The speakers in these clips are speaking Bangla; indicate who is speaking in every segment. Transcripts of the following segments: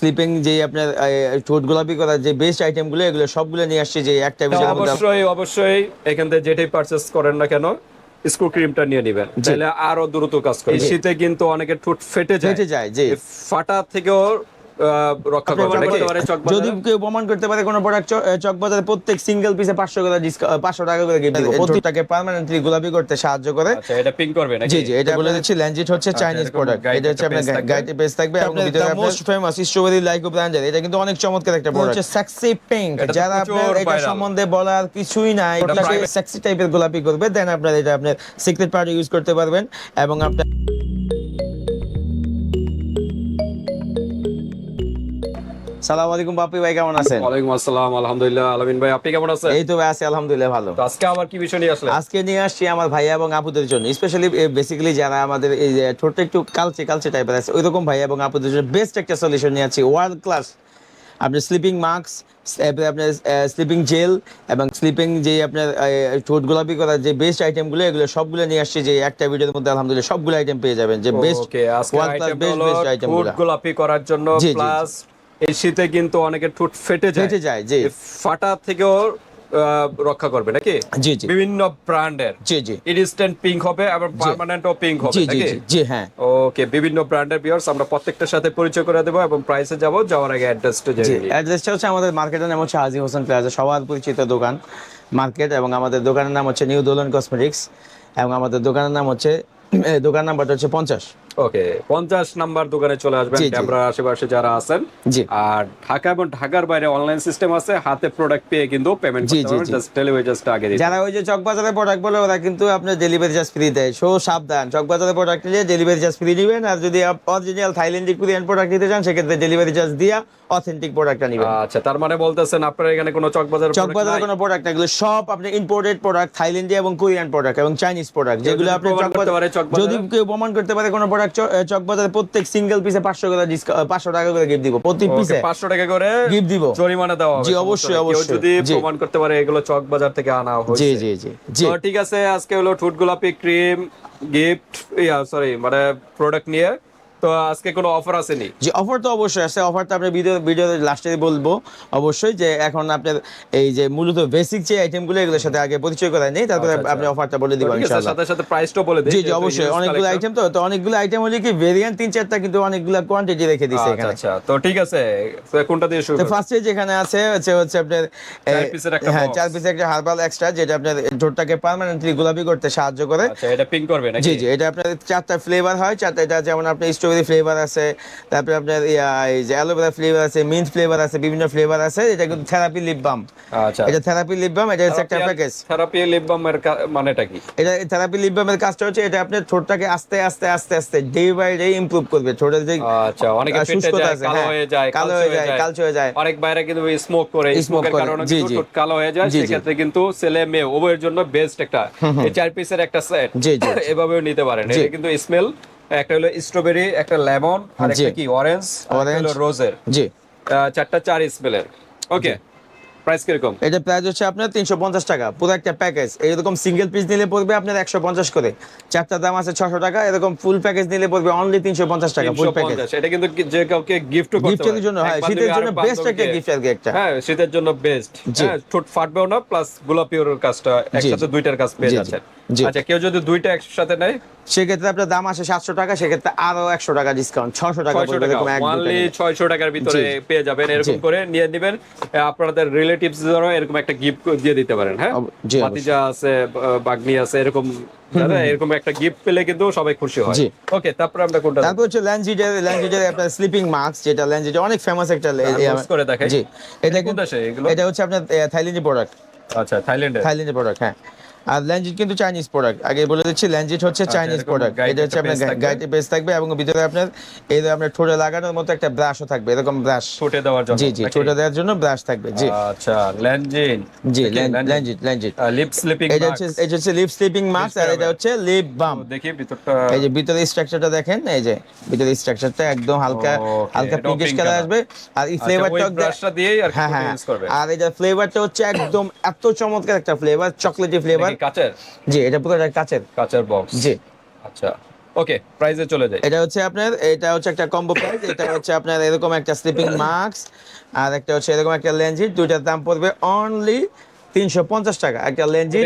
Speaker 1: স্লিপিং যে আপনার ঠোঁট গোলাপি করা যে বেস্ট আইটেমগুলো এগুলো সবগুলো নিয়ে আসছে যে একটা বিষয়
Speaker 2: অবশ্যই অবশ্যই এখান থেকে যেটাই পারচেস করেন না কেন স্ক্রু ক্রিমটা নিয়ে নেবেন। তাহলে আরও দ্রুত কাজ করে। শীতে কিন্তু অনেকের ঠোঁট ফেটে যায়।
Speaker 1: ফেটে যায়,
Speaker 2: যে ফাটা থেকেও রক্ষা করবে নাকি?
Speaker 1: যদি কেউ প্রমাণ করতে পারে কোনো প্রোডাক্ট চকবাজারে প্রত্যেক সিঙ্গেল পিসে পাঁচশো করে পাঁচশো টাকা করে গিফট দিব। প্রত্যেকটাকে পার্মানেন্টলি গোলাপি করতে সাহায্য করে।
Speaker 2: আচ্ছা এটা পিং করবে নাকি?
Speaker 1: জি জি এটা বলে দিচ্ছি ল্যাঞ্জিট হচ্ছে চাইনিজ প্রোডাক্ট এটা হচ্ছে আপনার
Speaker 2: থাকবে।
Speaker 1: থাকবে। এবং ভিতরে মোস্ট ফেমাস স্ট্রবেরি লাইকো ব্র্যান্ডের এটা কিন্তু অনেক চমৎকার একটা প্রোডাক্ট হচ্ছে সেক্সি পিঙ্ক যারা আপনার এটা সম্বন্ধে বলার কিছুই নাই। সেক্সি টাইপের গোলাপি করবে দেন আপনার এটা আপনার সিক্রেট পাউডার ইউজ করতে পারবেন। এবং আপনার সালাম আলাইকুম বাপি ভাই কেমন আছেন?
Speaker 2: ওয়ালাইকুম আসসালাম আলহামদুলিল্লাহ। আলামিন ভাই আপনি কেমন আছেন?
Speaker 1: এই তো ভাই আছি আলহামদুলিল্লাহ ভালো।
Speaker 2: তো আজকে আবার কি বিষয় নিয়ে আসলেন?
Speaker 1: আজকে নিয়ে আসছি আমার ভাইয়া এবং আপুদের জন্য। স্পেশালি বেসিক্যালি যারা আমাদের এই যে ঠোঁট একটু কালচে কালচে টাইপের আছে ভাইয়া এবং আপুদের জন্য বেস্ট একটা সলিউশন নিয়ে ওয়ার্ল্ড ক্লাস আপনার স্লিপিং মাস্ক আপনার স্লিপিং জেল এবং স্লিপিং যে আপনার ঠোঁট গোলাপি করার যে বেস্ট আইটেমগুলো এগুলো সবগুলো নিয়ে আসছি যে একটা ভিডিওর মধ্যে আলহামদুলিল্লাহ সবগুলো আইটেম পেয়ে যাবেন যে best world class best best আইটেমগুলো
Speaker 2: গোলাপি করার জন্য। প্লাস এই শীতে কিন্তু অনেকের ঠোঁট ফেটে যায়।
Speaker 1: ফেটে যায়, জি।
Speaker 2: ফাটা থেকেও রক্ষা করবে নাকি?
Speaker 1: জি জি।
Speaker 2: বিভিন্ন ব্র্যান্ডের।
Speaker 1: জি জি।
Speaker 2: ইনস্ট্যান্ট পিঙ্ক হবে আবার পার্মানেন্টও পিঙ্ক হবে
Speaker 1: জি জি হ্যাঁ।
Speaker 2: ওকে বিভিন্ন ব্র্যান্ডের বিয়ার্স আমরা প্রত্যেকটার সাথে পরিচয় করে দেবো এবং প্রাইসে যাব। যাওয়ার আগে অ্যাড্রেসটা জেনে নিই।
Speaker 1: অ্যাড্রেসটা হচ্ছে আমাদের মার্কেটের নাম হচ্ছে হাজি হোসেন প্লাজা সবার পরিচিত দোকান মার্কেট এবং আমাদের দোকানের নাম হচ্ছে নিউ দোলন কসমেটিক্স এবং আমাদের দোকানের নাম হচ্ছে দোকান নাম্বারটা হচ্ছে পঞ্চাশ।
Speaker 2: ওকে পঞ্চাশ নাম্বার দোকানে চলে আসবেন। ক্যামেরার আশেপাশে যারা আছেন। আর ঢাকা এবং ঢাকার বাইরে অনলাইন সিস্টেম আছে হাতে প্রোডাক্ট পেয়ে কিন্তু পেমেন্ট করতে পারবেন। জাস্ট ডেলিভারি জাস্ট আগে
Speaker 1: যারা ওই যে চকবাজারের প্রোডাক্ট বলে ওরা কিন্তু আপনার ডেলিভারি চার্জ ফ্রি দেয়। সো সাবধান। চকবাজারের প্রোডাক্ট নিলে ডেলিভারি চার্জ ফ্রি দিবেন। আর যদি অরিজিনাল থাইল্যান্ডি কোরিয়ান প্রোডাক্ট নিতে চান সেক্ষেত্রে ডেলিভারি চার্জ দিয়া অথেন্টিক প্রোডাক্টটা নেবেন।
Speaker 2: আচ্ছা তার মানে বলতেছেন আপনার এখানে কোনো চকবাজার
Speaker 1: চকবাজারের কোনো প্রোডাক্ট এগুলো সব আপনি ইম্পোর্টেড প্রোডাক্ট থাইল্যান্ডি এবং কোরিয়ান প্রোডাক্ট এবং চাইনিজ প্রোডাক্ট যেগুলো আপনি চকবাজার
Speaker 2: চকবাজারে?
Speaker 1: যদি কেউ প্রমাণ করতে পারে কোনো প্রোডাক্ট চকবাজারে প্রত্যেক সিঙ্গেল পিসে পাঁচশো করে পাঁচশো টাকা করে গিফট দিব। প্রতি পিসে
Speaker 2: পাঁচশো টাকা করে
Speaker 1: গিফট দিব।
Speaker 2: জরিমানা দেওয়া হবে
Speaker 1: জি, অবশ্যই, অবশ্যই।
Speaker 2: যদি প্রমাণ করতে পারে এগুলো চক বাজার থেকে আনা হয়েছে।
Speaker 1: জি জি জি জি।
Speaker 2: ঠিক আছে আজকে হলো ঠুট গোলাপি ক্রিম গিফট ইয়া সরি মানে প্রোডাক্ট নিয়ে তো আজকে কোনো অফার আসেনি?
Speaker 1: যে অফার তো অবশ্যই আছে। অফারটা আপনি ভিডিও ভিডিও লাস্টে বলব অবশ্যই যে এখন আপনার এই যে মূলত বেসিক যে আইটেমগুলো এগুলোর সাথে আগে পরিচয় করা নেই তারপরে
Speaker 2: আচ্ছা, আচ্ছা।
Speaker 1: আপনি অফারটা বলে দিব ইনশাআল্লাহ।
Speaker 2: সাথে সাথে প্রাইসটা বলে দিই।
Speaker 1: জি জি অবশ্যই। অনেকগুলো আইটেম তো তো অনেকগুলো আইটেম হলে কি ভেরিয়েন্ট তিন চারটা কিন্তু অনেকগুলো কোয়ান্টিটি রেখে দিছে
Speaker 2: আচ্ছা
Speaker 1: এখানে।
Speaker 2: আচ্ছা। তো ঠিক আছে তো কোনটা দিয়ে শুরু
Speaker 1: তো ফার্স্টে যেখানে আছে হচ্ছে হচ্ছে আপনার
Speaker 2: চার piece-এর একটা
Speaker 1: হ্যাঁ চার পিসের একটা হার্বাল এক্সট্রা যেটা আপনার ঠোঁটটাকে পার্মানেন্টলি গোলাপি করতে সাহায্য করে।
Speaker 2: আচ্ছা এটা পিঙ্ক করবে নাকি?
Speaker 1: জি জি এটা আপনার চারটা ফ্লেভার হয়। চারটা এটা যেমন স্ট্রবেরি ফ্লেভার আছে তারপরে আপনার এই যে অ্যালোভেরা ফ্লেভার আছে মিন্ট ফ্লেভার আছে বিভিন্ন ফ্লেভার আছে এটা কিন্তু থেরাপি লিপ বাম
Speaker 2: আচ্ছা।
Speaker 1: এটা থেরাপি লিপ বাম এটা হচ্ছে একটা প্যাকেজ
Speaker 2: থেরাপি লিপ বামের মানেটা কি?
Speaker 1: এটা থেরাপি লিপ বামের কাজটা হচ্ছে এটা আপনার ঠোঁটটাকে আস্তে আস্তে আস্তে আস্তে ডে বাই ডে ইমপ্রুভ করবে। ঠোঁটের যে
Speaker 2: আচ্ছা অনেকে
Speaker 1: শুষ্কতা আছে,
Speaker 2: কালো
Speaker 1: হ্যাঁ,
Speaker 2: হয়ে যায়
Speaker 1: কালো হয়ে যায় কালচে হয়ে যায়।
Speaker 2: অনেক বাইরে কিন্তু স্মোক করে স্মোকের
Speaker 1: করে,
Speaker 2: কারণে কিন্তু। ঠোঁট কালো হয়ে যায়। সেক্ষেত্রে কিন্তু ছেলে মেয়ে উভয়ের জন্য বেস্ট একটা এই চার পিসের একটা সেট
Speaker 1: জি, জি।
Speaker 2: এভাবেও নিতে পারেন। এটা কিন্তু স্মেল একটা হলো স্ট্রবেরি একটা লেমন আর একটা কি অরেঞ্জ
Speaker 1: Orange।
Speaker 2: হলো রোজের
Speaker 1: জি।
Speaker 2: চারটা চার স্মেলের ওকে প্রাইস কীরকম?
Speaker 1: এটা প্রাইস হচ্ছে আপনার তিনশো পঞ্চাশ টাকা। পুরো একটা প্যাকেজ এরকম সিঙ্গেল পিস নিলে পড়বে আপনার একশো পঞ্চাশ করে। চারটা দাম আছে ছশো টাকা। এরকম ফুল প্যাকেজ নিলে পড়বে অনলি তিনশো পঞ্চাশ টাকা ফুল প্যাকেজ
Speaker 2: 350 এটা কিন্তু যে কাউকে গিফট করতে
Speaker 1: গিফটের জন্য হ্যাঁ শীতের জন্য বেস্ট একটা গিফট আর কি একটা।
Speaker 2: হ্যাঁ শীতের জন্য বেস্ট। হ্যাঁ ঠোঁট ফাটবেও না প্লাস গোলাপিওর কাজটা একসাথে দুইটার কাজ পেয়ে যাচ্ছেন
Speaker 1: জি।
Speaker 2: আচ্ছা কেউ যদি দুইটা একসাথে নেয়?
Speaker 1: সেক্ষেত্রে আপনার দাম আসে সাতশো টাকা সেক্ষেত্রে আরও একশো টাকা ডিসকাউন্ট ছশো টাকা
Speaker 2: ছয়শো টাকার ভিতরে পেয়ে যাবেন এরকম করে নিয়ে নেবেন। আপনাদের রিলেটিভস এরকম একটা গিফট দিয়ে দিতে পারেন হ্যাঁ। ভাতিজা আছে বাগ্নি আছে এরকম এরকম একটা গিফট পেলে কিন্তু সবাই খুশি হয়। ওকে তারপরে আমরা কোনটা
Speaker 1: তারপর হচ্ছে ল্যান্সিডের ল্যান্সিডের আপনার স্লিপিং মাস্ক যেটা ল্যান্সিডের অনেক ফেমাস একটা
Speaker 2: box করে দেখাই।
Speaker 1: জি। এটা
Speaker 2: কোন
Speaker 1: কিন্তু
Speaker 2: দেশে এগুলো?
Speaker 1: এটা হচ্ছে আপনার থাইল্যান্ডি প্রোডাক্ট
Speaker 2: আচ্ছা থাইল্যান্ডে
Speaker 1: থাইল্যান্ডের প্রোডাক্ট হ্যাঁ। আর ল্যাঞ্জিট কিন্তু চাইনিজ প্রোডাক্ট আগে বলে দিচ্ছি ল্যাঞ্জিট হচ্ছে চাইনিজ
Speaker 2: আচ্ছা,
Speaker 1: প্রোডাক্ট এটা হচ্ছে আপনার
Speaker 2: থাকবে।
Speaker 1: পেজ থাকবে এবং ভিতরে আপনার এই যে আপনার ঠোঁটে লাগানোর মতো একটা ব্রাশও থাকবে এরকম ব্রাশ
Speaker 2: ঠোঁটে দেওয়ার জন্য
Speaker 1: জি জি? ঠোঁটে দেওয়ার জন্য ব্রাশ থাকবে জি।
Speaker 2: আচ্ছা ল্যানজিন
Speaker 1: জি ল্যাঞ্জিট ল্যাঞ্জিট
Speaker 2: লিপ স্লিপিং
Speaker 1: এটা হচ্ছে এটা হচ্ছে লিপ স্লিপিং মাস্ক আর এটা হচ্ছে লিপ বাম
Speaker 2: দেখি ভিতরটা
Speaker 1: এই যে ভিতরে স্ট্রাকচারটা দেখেন এই যে ভিতরে স্ট্রাকচারটা একদম হালকা হালকা পিঙ্কিশ কালার আসবে। আর এই
Speaker 2: আচ্ছা,
Speaker 1: ফ্লেভারটা
Speaker 2: ওই ব্রাশটা দিয়েই আর
Speaker 1: হ্যাঁ হ্যাঁ
Speaker 2: ইউজ করবে।
Speaker 1: আর এটা ফ্লেভারটা হচ্ছে একদম এত চমৎকার একটা ফ্লেভার চকলেটি ফ্লেভার
Speaker 2: নাকি কাচের?
Speaker 1: জি এটা কাচের।
Speaker 2: কাচের বক্স
Speaker 1: জি।
Speaker 2: আচ্ছা। ওকে প্রাইসে চলে যাই।
Speaker 1: এটা হচ্ছে আপনার এটা হচ্ছে একটা কম্বো প্রাইস এটা হচ্ছে আপনার এরকম একটা স্লিপিং মাস্ক আর একটা হচ্ছে এরকম একটা লেঞ্জিট দুইটার দাম পড়বে অনলি তিনশো পঞ্চাশ টাকা। একটা লেঞ্জিট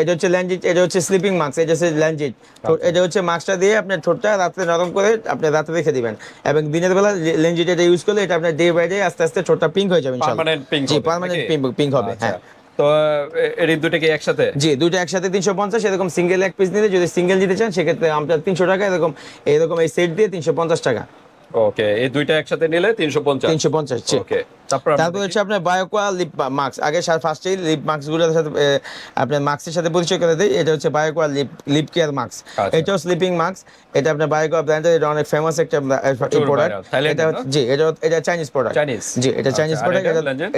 Speaker 2: এটা
Speaker 1: হচ্ছে লেঞ্জিট এটা হচ্ছে স্লিপিং মাস্ক এটা হচ্ছে লেঞ্জিট এটা হচ্ছে মাস্কটা দিয়ে আপনার ঠোঁটটা রাত্রে নরম করে আপনি রাত্রে রেখে দিবেন। এবং দিনের বেলা লেঞ্জিট এটা ইউজ করলে এটা আপনার ডে বাই ডে আস্তে আস্তে ঠোঁটটা পিঙ্ক হয়ে যাবে
Speaker 2: পার্মানেন্ট পিঙ্ক
Speaker 1: পিঙ্ক হবে
Speaker 2: আচ্ছা।
Speaker 1: হ্যাঁ।
Speaker 2: তো এর এই দুটো কি একসাথে?
Speaker 1: জি দুটো একসাথে তিনশো পঞ্চাশ এরকম সিঙ্গেল এক পিস নিলে যদি সিঙ্গেল নিতে চান সেক্ষেত্রে আমরা তিনশো টাকা এরকম এরকম এই সেট দিয়ে তিনশো পঞ্চাশ টাকা।
Speaker 2: ওকে এই দুইটা একসাথে নিলে তিনশো পঞ্চাশ।
Speaker 1: তিনশো পঞ্চাশ
Speaker 2: ওকে তারপর
Speaker 1: হচ্ছে আপনার বায়োকোয়া লিপ মাস্ক আগে ফার্স্টেই লিপ মাস্কগুলোর সাথে আপনার মাস্কের সাথে পরিচয় করে দেয় এটা হচ্ছে Bioaqua lip lip care mask
Speaker 2: আচ্ছা।
Speaker 1: এটাও স্লিপিং মাস্ক এটা আপনার বায়োকোয়া ব্র্যান্ডের এটা অনেক ফেমাস একটা প্রোডাক্ট এটা জি এটা এটা চাইনিজ প্রোডাক্ট জি এটা
Speaker 2: আচ্ছা,
Speaker 1: চাইনিজ প্রোডাক্ট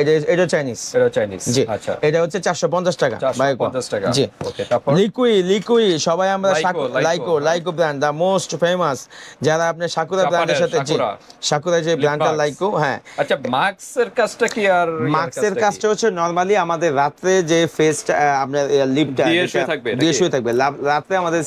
Speaker 2: এটা
Speaker 1: এটা চাইনিজ
Speaker 2: এটা চাইনিজ
Speaker 1: জি
Speaker 2: আচ্ছা।
Speaker 1: এটা হচ্ছে চারশো পঞ্চাশ টাকা বায়োকোয়া।
Speaker 2: 450 টাকা।
Speaker 1: জি।
Speaker 2: ওকে তারপর?
Speaker 1: লিকুই লিকুই সবাই আমরা Laikou. Laikou brand the most famous যারা আপনার সাকুরা ব্র্যান্ডের সাথে জি সাকুরা যে ব্র্যান্ডটা লাইকো হ্যাঁ।
Speaker 2: আচ্ছা মাস্কের কাজটা কি আর
Speaker 1: মাস্কের কাজটা হচ্ছে নরমালি আমাদের রাত্রে যে ফেসটা আপনার লিপটা
Speaker 2: দিয়ে শুয়ে থাকবে
Speaker 1: রাত্রে আমাদের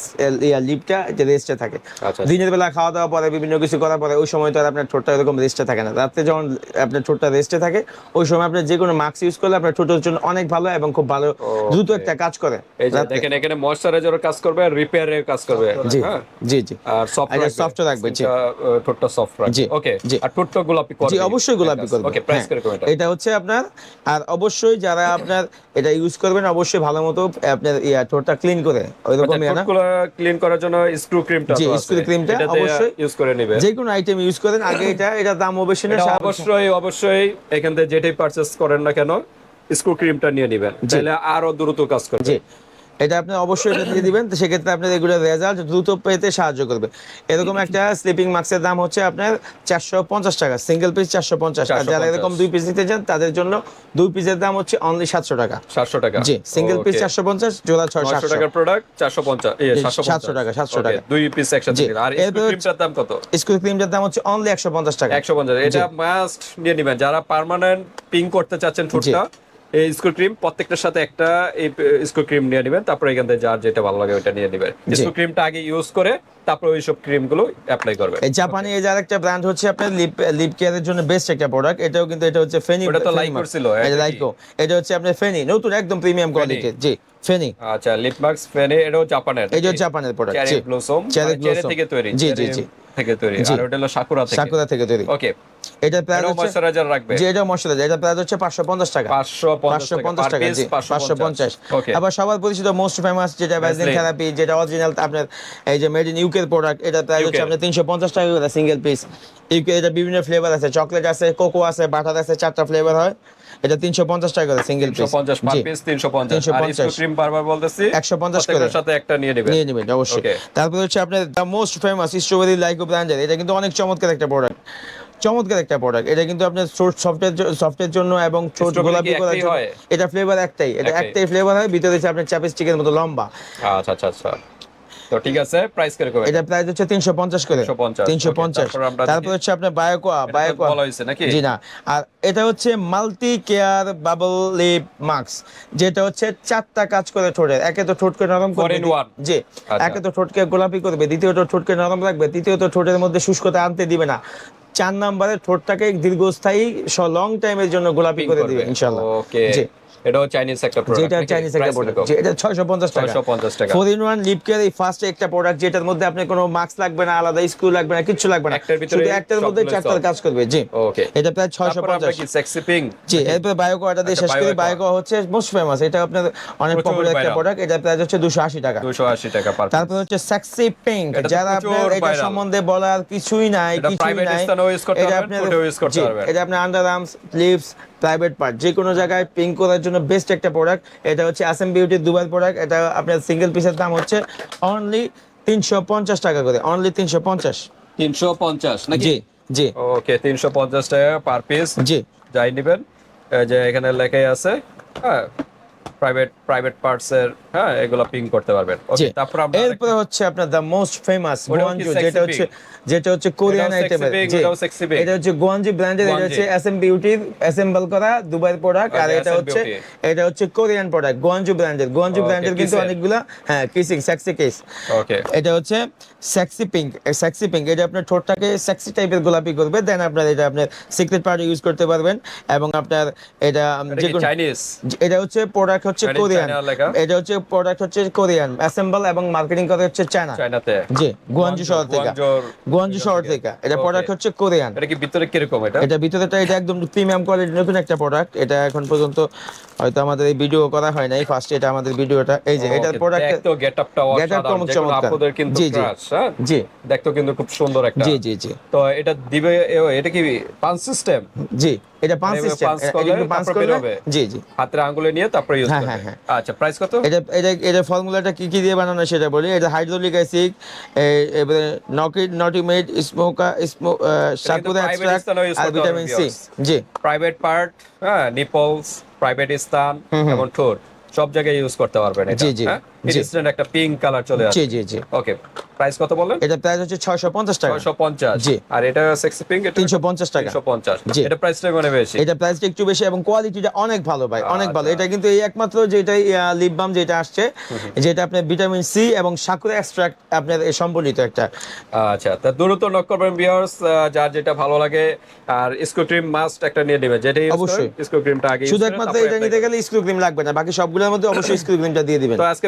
Speaker 1: লিপটা যে রেস্টে থাকে।
Speaker 2: আচ্ছা।
Speaker 1: দিনের বেলা খাওয়া দাওয়া পরে বিভিন্ন কিছু করার পরে ওই সময় তো আর আপনার ঠোঁটটা এরকম রেস্টে থাকে না। রাত্রে যখন আপনার ঠোঁটটা রেস্টে থাকে ওই সময় আপনার যে কোনো মাস্ক ইউজ করলে আপনার ঠোঁটের জন্য অনেক ভালো এবং খুব ভালো দ্রুত একটা কাজ করে
Speaker 2: এই যে
Speaker 1: রাত্রে।
Speaker 2: দেখেন এখানে ময়শ্চারাইজারও কাজ করবে আর রিপেয়ারের কাজ করবে।
Speaker 1: জি
Speaker 2: হ্যাঁ?
Speaker 1: জি জি।
Speaker 2: আর সফট
Speaker 1: রাখবে, জি।
Speaker 2: ঠোঁটটা সফট রাখবে।
Speaker 1: জি,
Speaker 2: ওকে
Speaker 1: জি।
Speaker 2: আর ঠোঁটটা গোলাপি করবে।
Speaker 1: জি অবশ্যই গোলাপি করবে।
Speaker 2: ওকে। করে এটা
Speaker 1: এটা হচ্ছে আপনার আর অবশ্যই যারা আপনার এটা ইউজ করবেন অবশ্যই ভালো মতো আপনার ইয়া ঠোঁটটা ক্লিন করে ওই রকমই না?
Speaker 2: ক্লিন করার জন্য স্ক্রু ক্রিমটা
Speaker 1: জি, screw cream টা অবশ্যই
Speaker 2: ইউজ করে নেবে।
Speaker 1: যে কোনো আইটেম ইউজ করেন আগে এটা এটা দাম বেশি না
Speaker 2: অবশ্যই অবশ্যই এখান থেকে যেটাই পারচেজ করেন না কেন স্ক্রু ক্রিমটা নিয়ে নেবেন। তাহলে আরও দ্রুত কাজ করবে।
Speaker 1: জি। এটা আপনি অবশ্যই এটা দিয়ে দিবেন তো সেক্ষেত্রে আপনার এগুলো রেজাল্ট দ্রুত পেতে সাহায্য করবে। এরকম একটা স্লিপিং মাস্কের দাম হচ্ছে আপনার চারশো পঞ্চাশ টাকা সিঙ্গেল পিস চারশো পঞ্চাশ আর যারা এরকম দুই পিস নিতে চান তাদের জন্য দুই পিসের দাম হচ্ছে অনলি সাতশো টাকা।
Speaker 2: সাতশো টাকা।
Speaker 1: জি সিঙ্গেল পিস চারশো পঞ্চাশ জোড়া ছয় সাতশো।
Speaker 2: টাকার প্রোডাক্ট চারশো পঞ্চাশ
Speaker 1: সাতশো টাকা, 700 টাকা।
Speaker 2: দুই পিস একসাথে আর ক্রিমটার দাম কত?
Speaker 1: স্কুল ক্রিমটার দাম হচ্ছে অনলি একশো পঞ্চাশ টাকা।
Speaker 2: একশো পঞ্চাশ। এটা মাস্ট নিয়ে নিবেন। যারা পার্মানেন্ট পিং করতে চাচ্ছেন ঠোঁটটা স্কুল ক্রিম প্রত্যেকটার সাথে একটা স্কুল ক্রিম নিয়ে নেবেন তারপর এখান থেকে যার যেটা ভালো লাগে ওইটা নিয়ে নেবেন। স্কুল ক্রিমটা আগে ইউজ করে তারপর ওইসব ক্রিমগুলো অ্যাপ্লাই করবেন।
Speaker 1: এই জাপানি এই যার একটা ব্র্যান্ড হচ্ছে আপনার লিপ লিপ কেয়ারের জন্য বেস্ট একটা প্রোডাক্ট এটাও কিন্তু এটা হচ্ছে ফেনি
Speaker 2: ওটা তো
Speaker 1: ফেনি
Speaker 2: Lyco
Speaker 1: mask।
Speaker 2: ছিল,
Speaker 1: এটা
Speaker 2: এটা
Speaker 1: লাইকো এটা হচ্ছে আপনার ফেনি নতুন একদম প্রিমিয়াম কোয়ালিটির জি ফেনি
Speaker 2: আচ্ছা লিপ মাস্ক ফেনে এটাও জাপানের
Speaker 1: যে জাপানের প্রোডাক্ট
Speaker 2: চেরি ব্লসম
Speaker 1: চেরি
Speaker 2: থেকে তৈরি
Speaker 1: জি জি জি।
Speaker 2: থেকে তৈরি। আর ওটা হলো সাকুরা থেকে।
Speaker 1: সাকুরা থেকে তৈরি।
Speaker 2: ওকে
Speaker 1: এটা প্রাইস
Speaker 2: ময়শ্চারাইজার রাখবে।
Speaker 1: এটা মশলা এটা প্রাইস হচ্ছে পাঁচশো পঞ্চাশ টাকা।
Speaker 2: 550
Speaker 1: টাকা। জি পাঁচশো পঞ্চাশ।
Speaker 2: ওকে
Speaker 1: আবার সবার পরিচিত মোস্ট ফেমাস যেটা ভ্যাসলিন থেরাপি যেটা অরিজিনাল আপনার এই যে মেড ইন ইউকের প্রোডাক্ট এটা প্রাইস হচ্ছে আপনার তিনশো পঞ্চাশ টাকা করে সিঙ্গেল পিস ইউকে এটা বিভিন্ন ফ্লেভার আছে। চকলেট আছে কোকো আছে বাটার আছে চারটা ফ্লেভার হয়। এটা তিনশো পঞ্চাশ টাকা করে সিঙ্গেল পিস
Speaker 2: 350 পার পিস 350 আর
Speaker 1: 350
Speaker 2: ক্রিম বারবার বলতেছি
Speaker 1: 150 করে।
Speaker 2: সাথে একটা নিয়ে নেবেন।
Speaker 1: নিয়ে নেবেন অবশ্যই। তারপর হচ্ছে আপনার the most famous strawberry Laikou ব্র্যান্ডের এটা কিন্তু অনেক চমৎকার একটা প্রোডাক্ট চমৎকার একটা প্রোডাক্ট এটা কিন্তু আপনার সফটের সফটের জন্য এবং
Speaker 2: Strawberry
Speaker 1: গোলাপি করার জন্য। এটা ফ্লেভার একটাই। এটা
Speaker 2: একটাই।
Speaker 1: ফ্লেভার হয় ভিতরে হচ্ছে আপনার চাপস্টিকের মতো লম্বা।
Speaker 2: আচ্ছা আচ্ছা আচ্ছা। তো ঠিক আছে প্রাইস করে কবে?
Speaker 1: এটা প্রাইস হচ্ছে তিনশো পঞ্চাশ করে।
Speaker 2: 350
Speaker 1: তিনশো
Speaker 2: Okay,
Speaker 1: পঞ্চাশ।
Speaker 2: তারপর।
Speaker 1: হচ্ছে আপনার বায়োকোয়া বায়োকোয়া
Speaker 2: বলা হয়েছে নাকি?
Speaker 1: জি না। আর এটা হচ্ছে multi care bubble lip mask যেটা হচ্ছে চারটা কাজ করে ঠোঁটের একে তো ঠোঁটকে নরম
Speaker 2: করে
Speaker 1: জি।
Speaker 2: আচ্ছা।
Speaker 1: একে তো ঠোঁটকে গোলাপি করবে দ্বিতীয়ত ঠোঁটকে নরম রাখবে তৃতীয়ত ঠোঁটের মধ্যে শুষ্কতা আনতে দিবে না। চার নম্বরে ঠোঁটটাকে দীর্ঘস্থায়ী লং টাইমের জন্য গোলাপি করে দিবে ইনশাল্লাহ
Speaker 2: ওকে
Speaker 1: জি।
Speaker 2: এটাও চাইনিজ একটা প্রোডাক্ট
Speaker 1: যেটা চাইনিজ একটা প্রোডাক্ট যেটা ছয়শো পঞ্চাশ টাকা।
Speaker 2: 650 টাকা।
Speaker 1: Four in one lip care এই ফার্স্ট একটা প্রোডাক্ট যেটার মধ্যে আপনার কোনো মাস্ক লাগবে না আলাদা স্ক্রু লাগবে না কিছু লাগবে না।
Speaker 2: একটার ভিতরে
Speaker 1: একটার মধ্যে চারটার কাজ করবে জি।
Speaker 2: ওকে
Speaker 1: এটা প্রায় ছয়শো
Speaker 2: তারপর আমরা
Speaker 1: পঞ্চাশ।
Speaker 2: কি সেক্সি পিং
Speaker 1: জি এরপরে বায়োকোয়াটা দিয়ে
Speaker 2: আচ্ছা,
Speaker 1: শেষ করি।
Speaker 2: Biocoa।
Speaker 1: বায়োকোয়া হচ্ছে মোস্ট ফেমাস এটা আপনার অনেক পপুলার একটা প্রোডাক্ট এটা হচ্ছে আশি টাকা।
Speaker 2: 280 টাকা পার
Speaker 1: তারপর হচ্ছে সেক্সি পিঙ্ক যারা আপনার এটা সম্বন্ধে বলার কিছুই নাই কিছুই নাই।
Speaker 2: স্থানেও use করতে পারবেন,
Speaker 1: আপনার
Speaker 2: ফুটেও করতে পারবেন।
Speaker 1: এটা আপনার under arms lips private part যে কোনো জায়গায় পিঙ্ক করার জন্য বেস্ট একটা প্রোডাক্ট এটা হচ্ছে অ্যাসেম বিউটির দুবাই প্রোডাক্ট এটা আপনার সিঙ্গেল পিসের দাম হচ্ছে অনলি তিনশো পঞ্চাশ টাকা করে অনলি তিনশো পঞ্চাশ।
Speaker 2: 350 নাকি?
Speaker 1: জি জি।
Speaker 2: ওকে 350 টাকা পার পিস
Speaker 1: জি।
Speaker 2: যাই নেবেন এই যে এখানে লেখাই আছে হ্যাঁ। প্রাইভেট প্রাইভেট পার্টস এর হ্যাঁ এগুলো পিং করতে পারবেন। ওকে তারপর আমরা
Speaker 1: এরপরে হচ্ছে আপনার দ্য মোস্ট ফেমাস গোয়ানজু যেটা হচ্ছে যেটা হচ্ছে কোরিয়ান
Speaker 2: pink।
Speaker 1: এটা হচ্ছে গোয়ানজি ব্র্যান্ডের এটা হচ্ছে এসএম বিউটির অ্যাসেম্বল করা প্রোডাক্ট আর এটা হচ্ছে এটা হচ্ছে কোরিয়ান প্রোডাক্ট গোয়ানজু ব্র্যান্ডের গোয়ানজু ব্র্যান্ডের কিন্তু অনেকগুলা হ্যাঁ কিসিং সেক্সি কেস
Speaker 2: ওকে
Speaker 1: এটা হচ্ছে সেক্সি পিঙ্ক সেক্সি পিঙ্ক এটা আপনার ঠোঁটটাকে সেক্সি টাইপের গোলাপি করবে দেন আপনার এটা আপনার সিক্রেট পার্ট ইউজ করতে পারবেন এবং আপনার এটা যে
Speaker 2: চাইনিজ
Speaker 1: এটা হচ্ছে প্রোডাক্ট হচ্ছে কোরিয়ান এটা হচ্ছে প্রোডাক্ট হচ্ছে কোরিয়ান অ্যাসেম্বল এবং মার্কেটিং করে হচ্ছে চায়না
Speaker 2: চায়নাতে
Speaker 1: জি গুয়ানজু শহর থেকে।
Speaker 2: গুয়ানজোর-
Speaker 1: শহর থেকে। এটা প্রোডাক্ট হচ্ছে কোরিয়ান
Speaker 2: এটা কি ভিতরে কীরকম এটা?
Speaker 1: এটা ভিতরেটা এটা একদম প্রিমিয়াম কোয়ালিটির নতুন একটা প্রোডাক্ট এটা এখন পর্যন্ত হয়তো আমাদের এই ভিডিও করা হয় নাই। ফার্স্ট এটা আমাদের ভিডিওটা এই যে এটার প্রোডাক্ট
Speaker 2: দেখতো গেটআপটা
Speaker 1: up খুব চমৎকার।
Speaker 2: কিন্তু
Speaker 1: জি, জি।
Speaker 2: হ্যাঁ?
Speaker 1: জি।
Speaker 2: দেখতো কিন্তু খুব সুন্দর একটা।
Speaker 1: জি জি জি।
Speaker 2: তো এটা দিবে এটা কি পাঁচ সিস্টেম
Speaker 1: জি এটা পাঁচ সিস্টেম এটা পাঁচ করলে জি জি।
Speaker 2: হাতের আঙ্গুলে নিয়ে তারপরে ইউজ
Speaker 1: হ্যাঁ, হ্যাঁ, হ্যাঁ।
Speaker 2: আচ্ছা প্রাইস কত?
Speaker 1: এটা এটা এটা ফর্মুলাটা কি কি দিয়ে বানানো সেটা বলি। এটা হাইড্রোলিক অ্যাসিড এবারে নকিড নটিমেড স্মোকা এক্সট্রাক্ট আর ভিটামিন সি জি।
Speaker 2: প্রাইভেট পার্ট হ্যাঁ নিপলস প্রাইভেট স্থান এবং ঠোঁট সব জায়গায় ইউজ করতে পারবেন এটা
Speaker 1: জি, জি,
Speaker 2: হ্যাঁ?
Speaker 1: জি।
Speaker 2: ইনস্ট্যান্ট একটা পিঙ্ক কালার চলে আসে
Speaker 1: জি জি জি।
Speaker 2: ওকে প্রাইস কত বললেন?
Speaker 1: এটা প্রাইস হচ্ছে ছয়শো পঞ্চাশ টাকা।
Speaker 2: 650
Speaker 1: জি।
Speaker 2: আর এটা সেক্সি পিঙ্ক এটা
Speaker 1: তিনশো পঞ্চাশ টাকা।
Speaker 2: 350
Speaker 1: জি।
Speaker 2: এটা প্রাইসটা মানে বেশি।
Speaker 1: এটা প্রাইসটা একটু বেশি এবং কোয়ালিটিটা অনেক ভালো ভাই অনেক ভালো।
Speaker 2: আচ্ছা।
Speaker 1: এটা কিন্তু এই একমাত্র যেটা লিপ বাম যেটা আসছে যেটা আপনার ভিটামিন সি এবং সাকুরা এক্সট্রাক্ট আপনার সম্বলিত একটা।
Speaker 2: আচ্ছা তা দ্রুত নক করবেন ভিউয়ার্স যার যেটা ভালো লাগে আর স্কো ক্রিম মাস্ট একটা নিয়ে নেবেন যেটা
Speaker 1: অবশ্যই।
Speaker 2: স্কো ক্রিমটা আগে
Speaker 1: শুধু একমাত্র এটা নিতে গেলে ক্রিম লাগবে না বাকি সবগুলোর মধ্যে অবশ্যই স্ক্রু ক্রিমটা দিয়ে দিবেন।
Speaker 2: তো আজকে